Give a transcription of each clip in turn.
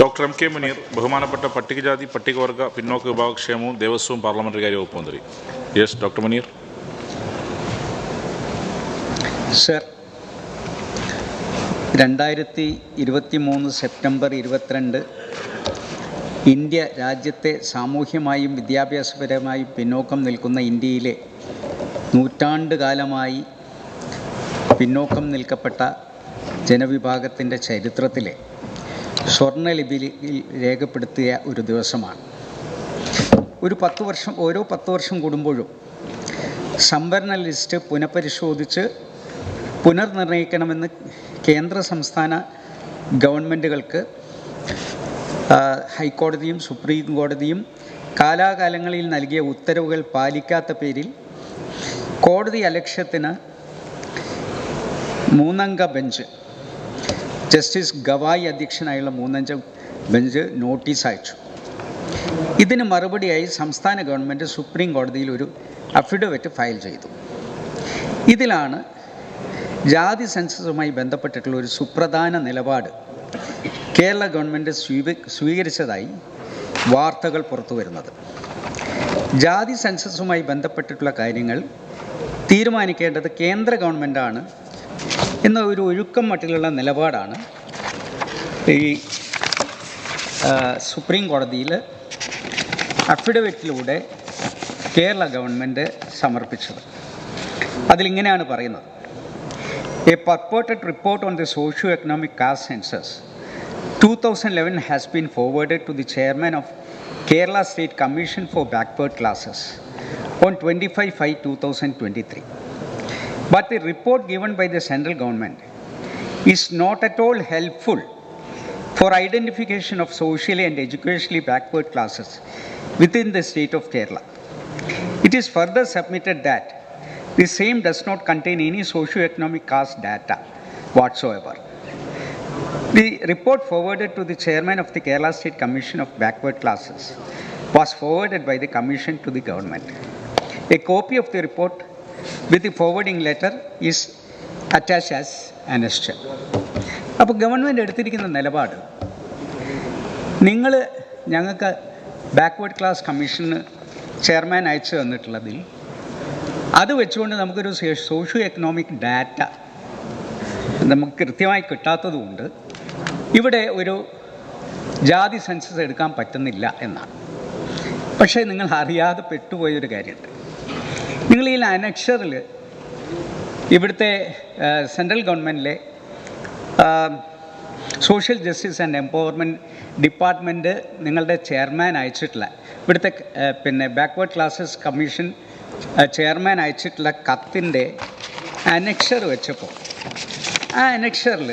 Doctor M K Muneer ബഹുമാനപ്പെട്ട പട്ടികജാതി പട്ടികവർഗ പിന്നോക്ക വിഭാഗക്ഷേമവും ദേവസ്വവും പാർലമെന്ററി കാര്യ വകുപ്പ് മന്ത്രി. Yes doctor Muneer. സർ രണ്ടായിരത്തി ഇരുപത്തി മൂന്ന് സെപ്റ്റംബർ ഇരുപത്തിരണ്ട് ഇന്ത്യ രാജ്യത്തെ സാമൂഹ്യമായും വിദ്യാഭ്യാസപരമായും പിന്നോക്കം നിൽക്കുന്ന ഇന്ത്യയിലെ നൂറ്റാണ്ട് കാലമായി പിന്നോക്കം നിൽക്കപ്പെട്ട ജനവിഭാഗത്തിന്റെ ചരിത്രത്തിലെ സ്വർണലിപിയിൽ രേഖപ്പെടുത്തിയ ഒരു ദിവസമാണ്. ഒരു പത്ത് വർഷം ഓരോ പത്ത് വർഷം കൂടുമ്പോഴും സംവരണ ലിസ്റ്റ് പുനഃപരിശോധിച്ച് പുനർനിർണയിക്കണമെന്ന് കേന്ദ്ര സംസ്ഥാന ഗവൺമെന്റുകൾക്ക് ഹൈക്കോടതിയും സുപ്രീം കോടതിയും കാലാകാലങ്ങളിൽ നൽകിയ ഉത്തരവുകൾ പാലിക്കാത്ത പേരിൽ കോടതി അലക്ഷ്യത്തിന് മൂന്നംഗ ബെഞ്ച് ജസ്റ്റിസ് ഗവായി അധ്യക്ഷനായുള്ള മൂന്നംഗ ബെഞ്ച് നോട്ടീസ് അയച്ചു. ഇതിന് മറുപടിയായി സംസ്ഥാന ഗവൺമെന്റ് സുപ്രീം കോടതിയിൽ ഒരു അഫിഡവിറ്റ് ഫയൽ ചെയ്തു. ഇതിലാണ് ജാതി സെൻസസുമായി ബന്ധപ്പെട്ടിട്ടുള്ള ഒരു സുപ്രധാന നിലപാട് കേരള ഗവൺമെന്റ് സ്വീകരിച്ചതായി വാർത്തകൾ പുറത്തു വരുന്നത്. ജാതി സെൻസസുമായി ബന്ധപ്പെട്ടിട്ടുള്ള കാര്യങ്ങൾ തീരുമാനിക്കേണ്ടത് കേന്ദ്ര ഗവൺമെന്റാണ് എന്ന ഒരു ഒഴുക്കം മട്ടിലുള്ള നിലപാടാണ് ഈ സുപ്രീം കോടതിയിൽ അഫിഡവിറ്റിലൂടെ കേരള ഗവൺമെന്റ് സമർപ്പിച്ചത് അതിലിങ്ങനെയാണ് പറയുന്നത് a purported report on the socio-economic caste census 2011 has been forwarded to the chairman of Kerala State Commission for Backward Classes on 25-5-2023. But the report given by the central government is not at all helpful for identification of socially and educationally backward classes within the state of Kerala. It is further submitted that the same does not contain any socio-economic caste data whatsoever. The report forwarded to the chairman of the Kerala State Commission of Backward Classes was forwarded by the commission to the government. A copy of the report with the letter is attached as annexure. അപ്പോൾ government എടുത്തിരിക്കുന്ന നിലപാട് നിങ്ങൾ ഞങ്ങൾക്ക് backward class commission chairman അയച്ചു തന്നിട്ടുള്ളതിൽ അത് വെച്ചുകൊണ്ട് നമുക്കൊരു socio economic data നമുക്ക് കൃത്യമായി കിട്ടാത്തതുകൊണ്ട് ഇവിടെ ഒരു ജാതി സെൻസസ് എടുക്കാൻ പറ്റുന്നില്ല എന്നാണ് പക്ഷേ നിങ്ങൾ അറിയാതെ പെട്ടുപോയൊരു കാര്യമുണ്ട് നിങ്ങൾ ഈ അനക്ഷറിൽ ഇവിടുത്തെ central ഗവൺമെന്റിലെ social justice and empowerment department നിങ്ങളുടെ ചെയർമാൻ അയച്ചിട്ടുള്ള ഇവിടുത്തെ പിന്നെ ബാക്ക്വേർഡ് ക്ലാസ്സസ് കമ്മീഷൻ ചെയർമാൻ അയച്ചിട്ടുള്ള കത്തിന്റെ അനക്ഷർ വെച്ചപ്പോൾ ആ അനക്ഷറിൽ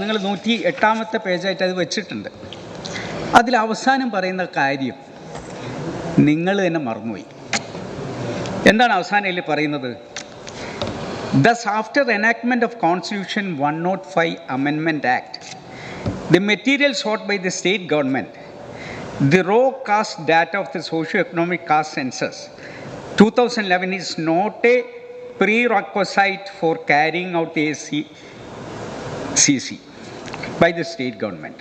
നിങ്ങൾ നൂറ്റി എട്ടാമത്തെ പേജായിട്ട് അത് വെച്ചിട്ടുണ്ട്. അതിൽ അവസാനം പറയുന്ന കാര്യം നിങ്ങൾ തന്നെ മറന്നുപോയി. എന്താണ് അവസാനം ഇതിൽ പറയുന്നത് Thus, after enactment of Constitution 105 Amendment Act, the material sought by the state government, the raw caste data of the socio-economic caste census 2011 is not a prerequisite for carrying out the AC CC by the state government.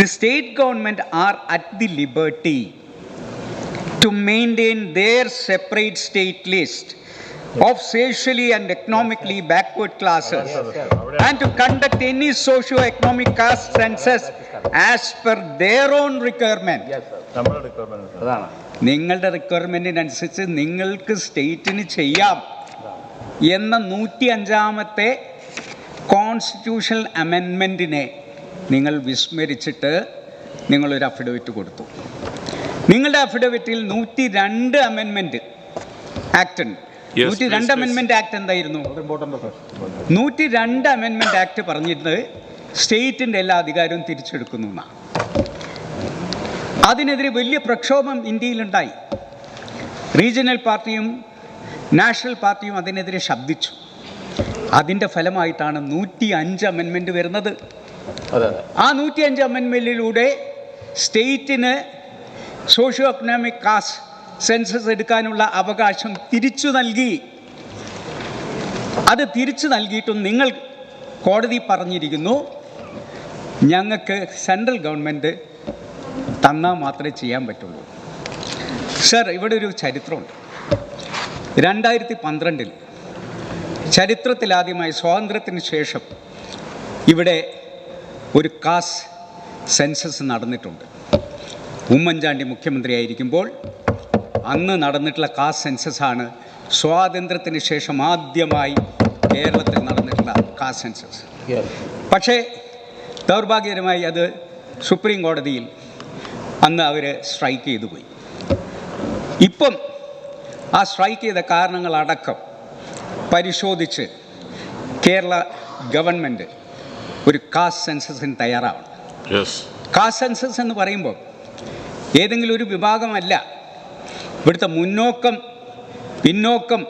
The state government are at the liberty to maintain their separate state list of socially and economically backward classes and to conduct any socio-economic caste census as per their own requirement. നിങ്ങളുടെ റിക്വയർമെന്റിനനുസരിച്ച് നിങ്ങൾക്ക് സ്റ്റേറ്റിന് ചെയ്യാം എന്ന നൂറ്റി അഞ്ചാമത്തെ constitutional അമെൻമെന്റിനെ നിങ്ങൾ വിസ്മരിച്ചിട്ട് നിങ്ങളൊരു affidavit കൊടുത്തു നിങ്ങളുടെ അഫിഡവിറ്റിൽ നൂറ്റി രണ്ട് അമെന്മെന്റ് ആക്ട് ഉണ്ട് നൂറ്റി രണ്ട് അമെന്മെന്റ് ആക്ട് എന്തായിരുന്നു? നൂറ്റി രണ്ട് അമെന്മെന്റ് ആക്ട് പറഞ്ഞിരുന്നത് സ്റ്റേറ്റിന്റെ എല്ലാ അധികാരവും തിരിച്ചെടുക്കുന്നു എന്നാണ് അതിനെതിരെ വലിയ പ്രക്ഷോഭം ഇന്ത്യയിലുണ്ടായി. റീജിയണൽ പാർട്ടിയും നാഷണൽ പാർട്ടിയും അതിനെതിരെ ശബ്ദിച്ചു. അതിന്റെ ഫലമായിട്ടാണ് നൂറ്റി അഞ്ച് അമെൻമെന്റ് വരുന്നത് ആ നൂറ്റി അഞ്ച് അമെൻമെന്റിലൂടെ സ്റ്റേറ്റിന് സോഷ്യോ എക്കണോമിക് കാസ്റ്റ് സെൻസസ് എടുക്കാനുള്ള അവകാശം തിരിച്ചു നൽകി. അത് തിരിച്ചു നൽകിയിട്ടും നിങ്ങൾ കോടതി പറഞ്ഞിരിക്കുന്നു ഞങ്ങൾക്ക് സെൻട്രൽ ഗവൺമെന്റ് തന്നാൽ മാത്രമേ ചെയ്യാൻ പറ്റുള്ളൂ. സർ ഇവിടെ ഒരു ചരിത്രമുണ്ട്. രണ്ടായിരത്തി പന്ത്രണ്ടിൽ ചരിത്രത്തിലാദ്യമായി സ്വാതന്ത്ര്യത്തിന് ശേഷം ഇവിടെ ഒരു കാസ് സെൻസസ് നടന്നിട്ടുണ്ട്. ഉമ്മൻചാണ്ടി മുഖ്യമന്ത്രിയായിരിക്കുമ്പോൾ അന്ന് നടന്നിട്ടുള്ള കാസ് സെൻസസ് ആണ് സ്വാതന്ത്ര്യത്തിന് ശേഷം ആദ്യമായി കേരളത്തിൽ നടന്നിട്ടുള്ള കാസ് സെൻസസ് പക്ഷേ ദൗർഭാഗ്യകരമായി അത് സുപ്രീം കോടതിയിൽ അന്ന് അവർ സ്ട്രൈക്ക് ചെയ്തു പോയി. ഇപ്പം ആ സ്ട്രൈക്ക് ചെയ്ത കാരണങ്ങളടക്കം പരിശോധിച്ച് കേരള ഗവൺമെന്റ് ഒരു കാസ് സെൻസസിന് തയ്യാറാവണം. കാസ് കാസ്റ്റ് സെൻസസ് എന്ന് പറയുമ്പോൾ ഏതെങ്കിലും ഒരു വിഭാഗമല്ല. ഇവിടുത്തെ മുന്നോക്കം പിന്നോക്കം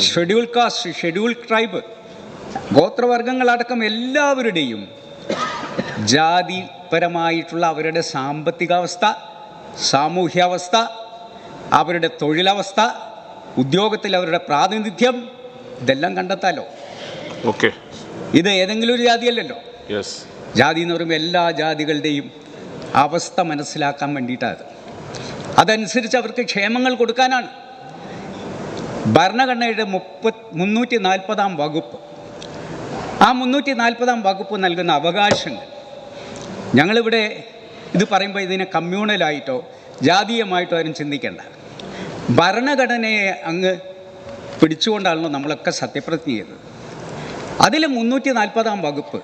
ഷെഡ്യൂൾ കാസ്റ്റ് ഷെഡ്യൂൾ ട്രൈബ് ഗോത്രവർഗങ്ങളടക്കം എല്ലാവരുടെയും ജാതിപരമായിട്ടുള്ള അവരുടെ സാമ്പത്തികാവസ്ഥ സാമൂഹ്യാവസ്ഥ അവരുടെ തൊഴിലവസ്ഥ ഉദ്യോഗത്തിൽ അവരുടെ പ്രാതിനിധ്യം ഇതെല്ലാം കണ്ടെത്താലോ? ഓക്കെ ഇത് ഏതെങ്കിലും ഒരു ജാതിയല്ലല്ലോ? ജാതി എന്ന് പറയുമ്പോൾ എല്ലാ ജാതികളുടെയും അവസ്ഥ മനസ്സിലാക്കാൻ വേണ്ടിയിട്ടാണ് അതനുസരിച്ച് അവർക്ക് ക്ഷേമങ്ങൾ കൊടുക്കാനാണ്. ഭരണഘടനയുടെ മുപ്പത് മുന്നൂറ്റി നാൽപ്പതാം വകുപ്പ്. ആ മുന്നൂറ്റി നാൽപ്പതാം വകുപ്പ് നൽകുന്ന അവകാശങ്ങൾ. ഞങ്ങളിവിടെ ഇത് പറയുമ്പോൾ ഇതിനെ കമ്മ്യൂണലായിട്ടോ ജാതീയമായിട്ടോ ആരും ചിന്തിക്കേണ്ട. ഭരണഘടനയെ അങ്ങ് പിടിച്ചുകൊണ്ടാണല്ലോ നമ്മളൊക്കെ സത്യപ്രതിജ്ഞ ചെയ്തത് അതിൽ മുന്നൂറ്റി നാൽപ്പതാം വകുപ്പ്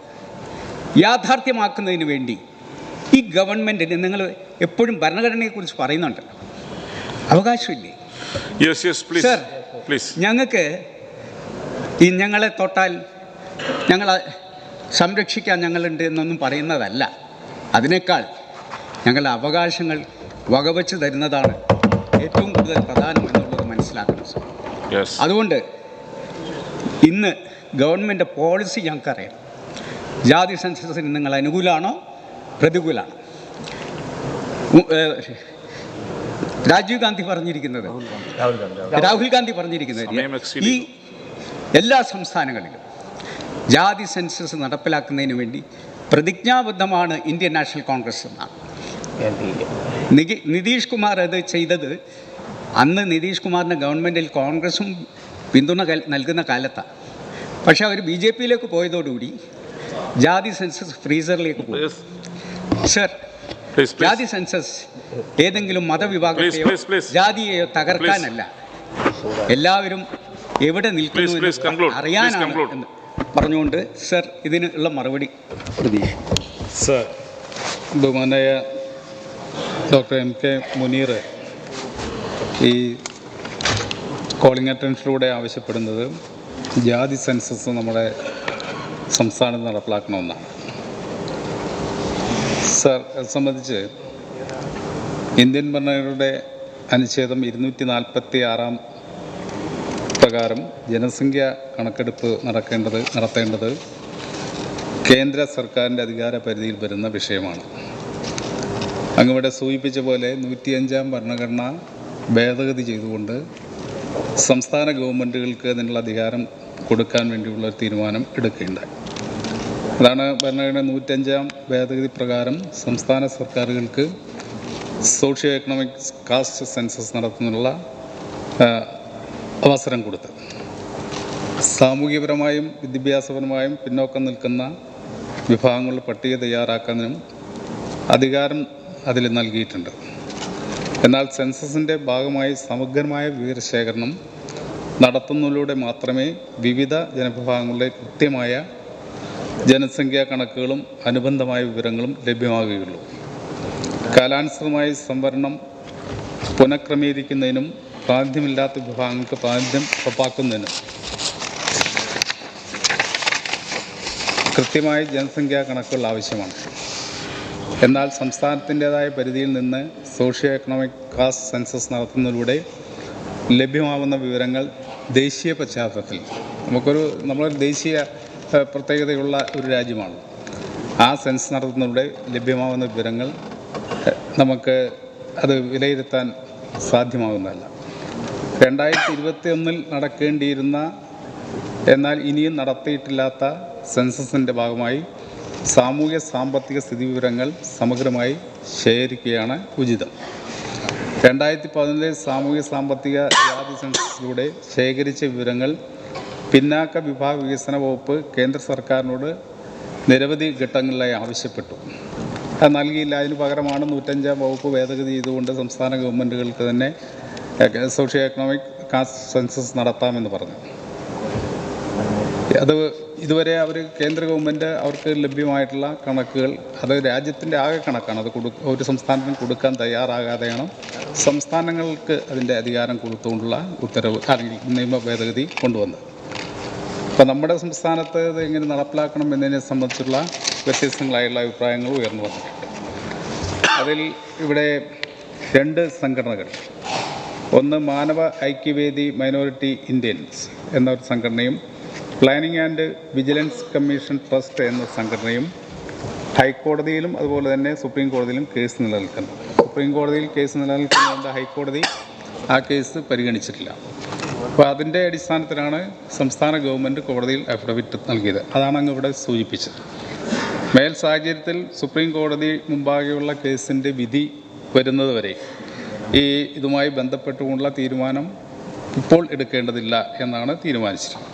യാഥാർത്ഥ്യമാക്കുന്നതിന് വേണ്ടി ഈ ഗവൺമെന്റിന് നിങ്ങൾ എപ്പോഴും ഭരണഘടനയെക്കുറിച്ച് പറയുന്നുണ്ട്. അവകാശമില്ലേ. പ്ലീസ് ഞങ്ങൾക്ക് ഈ ഞങ്ങളെ തൊട്ടാൽ ഞങ്ങൾ സംരക്ഷിക്കാൻ ഞങ്ങളുണ്ട് എന്നൊന്നും പറയുന്നതല്ല. അതിനേക്കാൾ ഞങ്ങളുടെ അവകാശങ്ങൾ വകവച്ച് തരുന്നതാണ് ഏറ്റവും കൂടുതൽ പ്രധാനം എന്നുള്ളത് മനസ്സിലാക്കണം സർ അതുകൊണ്ട് ഇന്ന് ഗവൺമെന്റ് പോളിസി ഞങ്ങൾക്കറിയാം. ജാതി സെൻസസിന് നിങ്ങൾ അനുകൂലമാണോ പ്രതികൂലമാണോ ഉ- രാജീവ് ഗാന്ധി പറഞ്ഞിരിക്കുന്നത്. രാഹുൽ ഗാന്ധി പറഞ്ഞിരിക്കുന്നത് ഈ എല്ലാ സംസ്ഥാനങ്ങളിലും ജാതി സെൻസസ് നടപ്പിലാക്കുന്നതിന് വേണ്ടി പ്രതിജ്ഞാബദ്ധമാണ് ഇന്ത്യൻ നാഷണൽ കോൺഗ്രസ് എന്നാണ് നിതീഷ് കുമാർ അത് ചെയ്തത് അന്ന് നിതീഷ് കുമാറിന്റെ ഗവൺമെന്റിൽ കോൺഗ്രസും പിന്തുണ നൽകുന്ന കാലത്താണ് പക്ഷെ അവർ ബി ജെ പിയിലേക്ക് പോയതോടുകൂടി ജാതി സെൻസസ് ഫ്രീസറിലേക്ക് പോയി സർ ജാതി സെൻസസ് ഏതെങ്കിലും മതവിഭാഗത്തെയോ. ജാതിയെയോ തകർക്കാനല്ല. എല്ലാവരും എവിടെ നിൽക്കുന്നു അറിയാനാണ് എന്ന് പറഞ്ഞുകൊണ്ട് സർ ഇതിനുള്ള മറുപടി സർ ബഹുമാനായ ഡോക്ടർ എം കെ മുനീർ ഈ കോളിംഗ് അറ്റൻഷനിലൂടെ ആവശ്യപ്പെടുന്നത് ജാതി സെൻസസ് നമ്മുടെ സംസ്ഥാനത്ത് നടപ്പിലാക്കണമെന്നാണ്. സർ അത് സംബന്ധിച്ച് ഇന്ത്യൻ ഭരണഘടനയുടെ അനുച്ഛേദം ഇരുന്നൂറ്റി നാൽപ്പത്തി ആറാം പ്രകാരം ജനസംഖ്യ കണക്കെടുപ്പ് നടക്കേണ്ടത് നടത്തേണ്ടത് കേന്ദ്ര സർക്കാരിന്റെ അധികാര പരിധിയിൽ വരുന്ന വിഷയമാണ്. അങ്ങിവിടെ സൂചിപ്പിച്ച പോലെ നൂറ്റിയഞ്ചാം ഭരണഘടന ഭേദഗതി ചെയ്തുകൊണ്ട് സംസ്ഥാന ഗവൺമെന്റുകൾക്ക് അതിനുള്ള അധികാരം കൊടുക്കാൻ വേണ്ടിയുള്ള തീരുമാനം എടുക്കുകയുണ്ടായി. അതാണ് ഭരണഘടന നൂറ്റഞ്ചാം ഭേദഗതി പ്രകാരം സംസ്ഥാന സർക്കാരുകൾക്ക് സോഷ്യോ എക്കണോമിക് കാസ്റ്റ് സെൻസസ് നടത്തുന്നതിനുള്ള അവസരം കൊടുത്തത്. സാമൂഹികപരമായും വിദ്യാഭ്യാസപരമായും പിന്നോക്കം നിൽക്കുന്ന വിഭാഗങ്ങളുടെ പട്ടിക തയ്യാറാക്കുന്നതിനും അധികാരം അതിൽ നൽകിയിട്ടുണ്ട്. എന്നാൽ സെൻസസിന്റെ ഭാഗമായി സമഗ്രമായ വിവരശേഖരണം നടത്തുന്നതിലൂടെ മാത്രമേ വിവിധ ജനവിഭാഗങ്ങളുടെ കൃത്യമായ ജനസംഖ്യാ കണക്കുകളും അനുബന്ധമായ വിവരങ്ങളും ലഭ്യമാകുകയുള്ളൂ. കാലാനുസൃതമായി സംവരണം പുനഃക്രമീകരിക്കുന്നതിനും പ്രാതിനിധ്യമില്ലാത്ത വിഭാഗങ്ങൾക്ക് പ്രാതിനിധ്യം ഉറപ്പാക്കുന്നതിനും കൃത്യമായ ജനസംഖ്യാ കണക്കുകൾ ആവശ്യമാണ്. എന്നാൽ സംസ്ഥാനത്തിന്റെതായ പരിധിയിൽ നിന്ന് സോഷ്യോ എക്കണോമിക് കാസ്റ്റ് സെൻസസ് നടത്തുന്നതിലൂടെ ലഭ്യമാവുന്ന വിവരങ്ങൾ ദേശീയ പശ്ചാത്തലത്തിൽ നമുക്കൊരു നമ്മളൊരു ദേശീയ പ്രത്യേകതയുള്ള ഒരു രാജ്യമാണ്. ആ സെൻസ് നടത്തുന്നതിലൂടെ ലഭ്യമാകുന്ന വിവരങ്ങൾ നമുക്ക് അത് വിലയിരുത്താൻ സാധ്യമാകുന്നതല്ല. രണ്ടായിരത്തി ഇരുപത്തി ഒന്നിൽ നടക്കേണ്ടിയിരുന്ന എന്നാൽ ഇനിയും നടത്തിയിട്ടില്ലാത്ത സെൻസസിന്റെ ഭാഗമായി സാമൂഹ്യ സാമ്പത്തിക സ്ഥിതി വിവരങ്ങൾ സമഗ്രമായി ശേഖരിക്കുകയാണ് ഉചിതം. രണ്ടായിരത്തി പതിനൊന്നിലെ സാമൂഹ്യ സാമ്പത്തിക ജാതി സെൻസസിലൂടെ ശേഖരിച്ച വിവരങ്ങൾ പിന്നാക്ക വിഭാഗ വികസന വകുപ്പ് കേന്ദ്ര സർക്കാരിനോട് നിരവധി ഘട്ടങ്ങളിലായി ആവശ്യപ്പെട്ടു. അത് നൽകിയില്ല. അതിന് പകരമാണ് നൂറ്റഞ്ചാം വകുപ്പ് ഭേദഗതി ചെയ്തുകൊണ്ട് സംസ്ഥാന ഗവൺമെന്റുകൾക്ക് തന്നെ സോഷ്യോ എക്കണോമിക് കാസ്റ്റ് സെൻസസ് നടത്താമെന്ന് പറഞ്ഞു. അത് ഇതുവരെ അവർ കേന്ദ്ര ഗവൺമെന്റ് അവർക്ക് ലഭ്യമായിട്ടുള്ള കണക്കുകൾ അത് രാജ്യത്തിന്റെ ആകെ കണക്കാണ്. അത് കൊടു ഒരു സംസ്ഥാനത്തിന് കൊടുക്കാൻ തയ്യാറാകാതെയാണ് സംസ്ഥാനങ്ങൾക്ക് അതിന്റെ അധികാരം കൊടുത്തുകൊണ്ടുള്ള ഉത്തരവ് അല്ലെങ്കിൽ നിയമ ഭേദഗതി കൊണ്ടുവന്നത്. അപ്പോൾ നമ്മുടെ സംസ്ഥാനത്ത് ഇത് എങ്ങനെ നടപ്പിലാക്കണം എന്നതിനെ സംബന്ധിച്ചുള്ള വ്യത്യസ്തങ്ങളായുള്ള അഭിപ്രായങ്ങൾ ഉയർന്നു വന്നിട്ടുണ്ട്. അതിൽ ഇവിടെ രണ്ട് സംഘടനകൾ. ഒന്ന് മാനവ ഐക്യവേദി മൈനോറിറ്റി ഇന്ത്യൻസ് എന്നൊരു സംഘടനയും planning and vigilance commission trust എന്ന സംഘടനയും ഹൈക്കോടതിയിലും അതുപോലെ തന്നെ സുപ്രീം കോടതിയിലും കേസ് നിലനിൽക്കുന്നു. സുപ്രീം കോടതിയിൽ കേസ് നിലനിൽക്കുന്നതുകൊണ്ട് ഹൈക്കോടതി ആ കേസ് പരിഗണിച്ചിട്ടില്ല. അപ്പോൾ അതിന്റെ അടിസ്ഥാനത്തിലാണ് സംസ്ഥാന ഗവൺമെന്റ് കോടതിയിൽ അഫിഡവിറ്റ് നൽകിയത്. അതാണ് അങ്ങ് ഇവിടെ സൂചിപ്പിച്ചത്. മേൽ സാഹചര്യത്തിൽ സുപ്രീം കോടതി മുമ്പാകെയുള്ള കേസിന്റെ വിധി വരുന്നതുവരെ ഈ ഇതുമായി ബന്ധപ്പെട്ടുകൊണ്ടുള്ള തീരുമാനം ഇപ്പോൾ എടുക്കേണ്ടതില്ല എന്നാണ് തീരുമാനിച്ചിട്ടുള്ളത്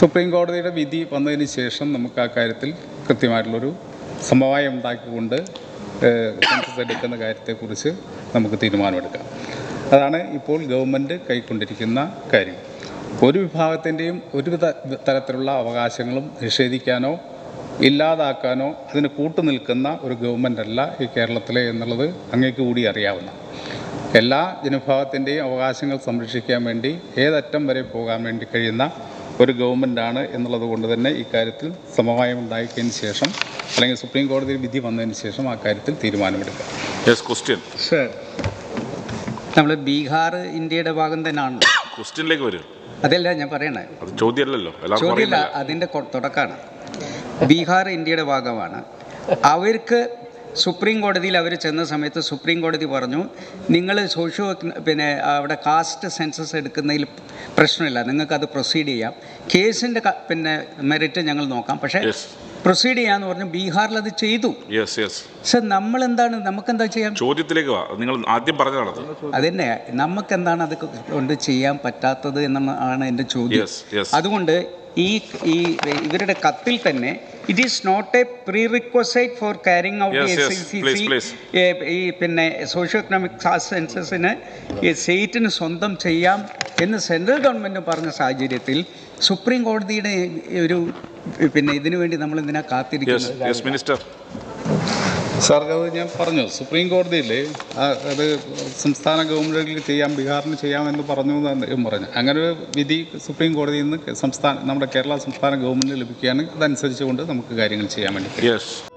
സുപ്രീം കോടതിയുടെ വിധി വന്നതിന് ശേഷം നമുക്ക് ആ കാര്യത്തിൽ കൃത്യമായിട്ടുള്ളൊരു സമവായം ഉണ്ടാക്കിക്കൊണ്ട് എടുക്കുന്ന കാര്യത്തെക്കുറിച്ച് നമുക്ക് തീരുമാനമെടുക്കാം. അതാണ് ഇപ്പോൾ ഗവൺമെന്റ് കൈക്കൊണ്ടിരിക്കുന്ന കാര്യം. ഒരു വിഭാഗത്തിന്റെയും ഒരു തരത്തിലുള്ള അവകാശങ്ങളും നിഷേധിക്കാനോ ഇല്ലാതാക്കാനോ അതിന് കൂട്ടുനിൽക്കുന്ന ഒരു ഗവൺമെന്റ് അല്ല ഈ കേരളത്തിലെ എന്നുള്ളത് അങ്ങേക്ക് കൂടി അറിയാവുന്ന. എല്ലാ ജനവിഭാഗത്തിന്റെയും അവകാശങ്ങൾ സംരക്ഷിക്കാൻ വേണ്ടി ഏതറ്റം വരെ പോകാൻ വേണ്ടി കഴിയുന്ന ഒരു ഗവൺമെന്റാണ് എന്നുള്ളത് കൊണ്ട് തന്നെ ഇക്കാര്യത്തിൽ സമവായം ഉണ്ടാക്കിയതിന് ശേഷം അല്ലെങ്കിൽ സുപ്രീം കോടതിയിൽ വിധി വന്നതിന് ശേഷം ആ കാര്യത്തിൽ തീരുമാനമെടുക്കുക യെസ് ക്വസ്റ്റ്യൻ സർ നമ്മൾ ബീഹാർ ഇന്ത്യയുടെ ഭാഗം തന്നെയാണ്. ക്വസ്റ്റ്യനിലേക്ക് വരും. അതല്ല ഞാൻ പറയണേ. ചോദ്യമല്ലല്ലോ. ചോദ്യമല്ല അറിയില്ല അതിന്റെ തുടക്കമാണ് ബീഹാർ ഇന്ത്യയുടെ ഭാഗമാണ്. അവർക്ക് സുപ്രീം കോടതിയിൽ അവർ ചെന്ന സമയത്ത് സുപ്രീം കോടതി പറഞ്ഞു നിങ്ങൾ സോഷ്യോ പിന്നെ അവിടെ കാസ്റ്റ് സെൻസസ് എടുക്കുന്നതിൽ പ്രശ്നമില്ല. നിങ്ങൾക്കത് പ്രൊസീഡ് ചെയ്യാം. കേസിന്റെ പിന്നെ മെറിറ്റ് ഞങ്ങൾ നോക്കാം. പക്ഷേ പ്രൊസീഡ് ചെയ്യാന്ന് പറഞ്ഞു ബീഹാറിൽ അത് ചെയ്തു. യെസ് യെസ് സർ നമ്മൾ എന്താണ് നമുക്ക് എന്താ ചെയ്യാൻ ചോദ്യത്തിലേക്ക് വാ. നിങ്ങൾ ആദ്യം പറഞ്ഞതാണ് അതന്നെ നമുക്കെന്താണ് അത് കൊണ്ട് ചെയ്യാൻ പറ്റാത്തത് എന്നാണ് എന്റെ ചോദ്യം. അതുകൊണ്ട് ഈ ഈ ഇവരുടെ കത്തിൽ തന്നെ it is not a prerequisite for carrying out S yes. C C ഈ പിന്നെ സോഷ്യോ എക്കണോമിക് ക്ലാസ് സെൻസസിന് ഈ സ്റ്റേറ്റിന് സ്വന്തം ചെയ്യാം എന്ന് സെൻട്രൽ ഗവൺമെന്റ് പറഞ്ഞ സാഹചര്യത്തിൽ സുപ്രീം കോടതിയുടെ ഒരു പിന്നെ ഇതിനു വേണ്ടി നമ്മൾ എന്തിനാ യെസ് കാത്തിരിക്കുന്നത് മിനിസ്റ്റർ സാർ അത് ഞാൻ പറഞ്ഞു. സുപ്രീം കോടതിയിൽ അത് സംസ്ഥാന ഗവൺമെന്റിൽ ചെയ്യാം ബീഹാറിന് ചെയ്യാമെന്ന് പറഞ്ഞു എന്ന് പറഞ്ഞു. അങ്ങനെ ഒരു വിധി സുപ്രീം കോടതിയിൽ നിന്ന് സംസ്ഥാന നമ്മുടെ കേരള സംസ്ഥാന ഗവൺമെന്റ് ലഭിക്കുകയാണെങ്കിൽ അതനുസരിച്ച് കൊണ്ട് നമുക്ക് കാര്യങ്ങൾ ചെയ്യാൻ വേണ്ടി